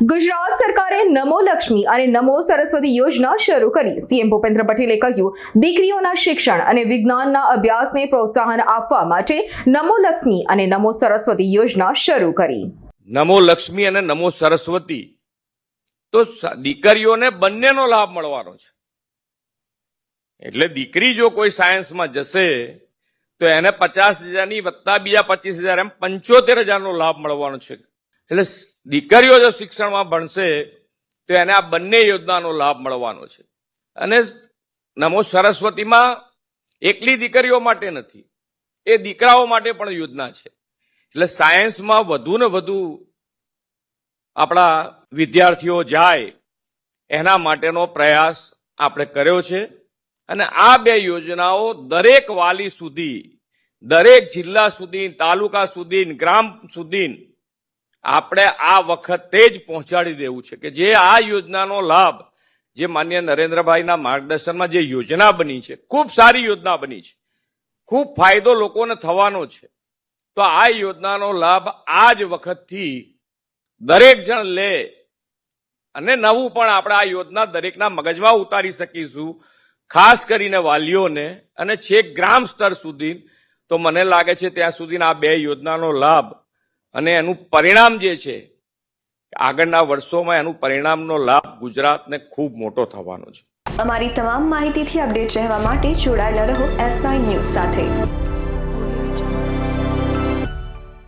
ગુજરાત સરકારે નમો લક્ષ્મી અને નમો સરસ્વતી યોજના શરૂ કરી. સીએમ ભૂપેન્દ્ર પટેલે કહ્યું, દીકરીઓના શિક્ષણ અને વિજ્ઞાનના અભ્યાસને પ્રોત્સાહન આપવા માટે નમો લક્ષ્મી અને નમો સરસ્વતી યોજના શરૂ કરી. નમો લક્ષ્મી અને નમો સરસ્વતી. તો દીકરીઓને બંનેનો લાભ મળવાનો છે. એટલે દીકરી જો કોઈ સાયન્સમાં જશે, તો એને પચાસ હજારની વત્તા બીજા પચીસ હજાર એમ પંચોતેર હજારનો લાભ મળવાનો છે. એટલે દીકરીઓ જો શિક્ષણમાં ભણશે, તો એને આ બંને યોજનાનો લાભ મળવાનો છે. અને નમો સરસ્વતીમાં એકલી દીકરીઓ માટે નથી, એ દીકરાઓ માટે પણ યોજના છે. એટલે સાયન્સમાં વધુ ને વધુ આપણા વિદ્યાર્થીઓ જાય, એના માટેનો પ્રયાસ આપણે કર્યો છે. અને આ બે યોજનાઓ દરેક વાલી સુધી, દરેક જિલ્લા સુધી, તાલુકા સુધી, ગ્રામ સુધી આપણે આ વખતે જ પહોંચાડી દેવું છે કે જે આ યોજનાનો લાભ, જે માન્ય નરેન્દ્રભાઈના માર્ગદર્શનમાં જે યોજના બની છે, ખૂબ સારી યોજના બની છે, ખૂબ ફાયદો લોકોને થવાનો છે, તો આ યોજનાનો લાભ આ જ વખતથી દરેક જણ લે અને નવું પણ આપણે આ યોજના દરેકના મગજમાં ઉતારી શકીશું, ખાસ કરીને વાલીઓને અને છેક ગ્રામ સ્તર સુધી. તો મને લાગે છે ત્યાં સુધીના આ બે યોજનાનો લાભ અને એનું પરિણામ જે છે, આગળના વર્ષોમાં એનું પરિણામનો લાભ ગુજરાતને ખૂબ મોટો થવાનો છે. અમારી તમામ માહિતીથી અપડેટ રહેવા માટે જોડાયેલા રહો એસ નાઇન ન્યૂઝ સાથે.